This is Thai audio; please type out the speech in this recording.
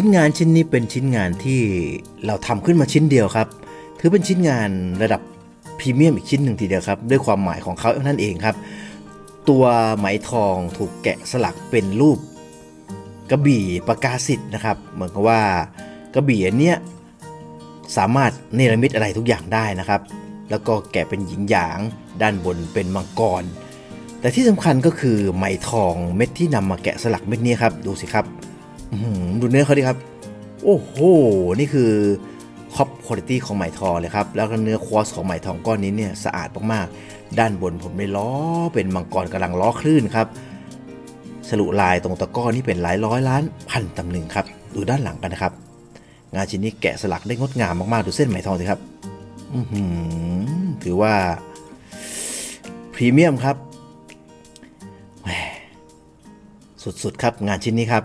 ชิ้นงานชิ้นนี้เป็นชิ้นงานที่เราทำขึ้นมาชิ้นเดียวครับ ถือเป็นชิ้นงานระดับพรีเมียมอีกชิ้นหนึ่งทีเดียวครับ ด้วยความหมายของเขานั่นเองครับ ตัวไหมทองถูกแกะสลักเป็นรูปกระบี่ประกาศสิทธิ์นะครับ เหมือนกับว่ากระบี่อันเนี้ยสามารถเนรมิตอะไรทุกอย่างได้นะครับ แล้วก็แกะเป็นหญิงหยางด้านบนเป็นมังกร แต่ที่สำคัญก็คือไหมทองเม็ดที่นำมาแกะสลักเม็ดนี้ครับ ดูสิครับ ดูเนื้อเขาดิครับ โอ้โห นี่คือคอปคุณภาพของไหมทองเลยครับ แล้วก็เนื้อควอสของไหมทองก้อนนี้เนี่ยสะอาดมากๆ ด้านบนผมได้ล้อเป็นมังกรกำลังล้อคลื่นครับ สรุลายตรงตะก้อนนี่เป็นหลายร้อยล้านพันตำลึงครับ ดูด้านหลังกันนะครับ งานชิ้นนี้แกะสลักได้งดงามมากๆ ดูเส้นไหมทองสิครับอือหือถือว่าพรีเมียมครับสุดๆครับงานชิ้นนี้ครับ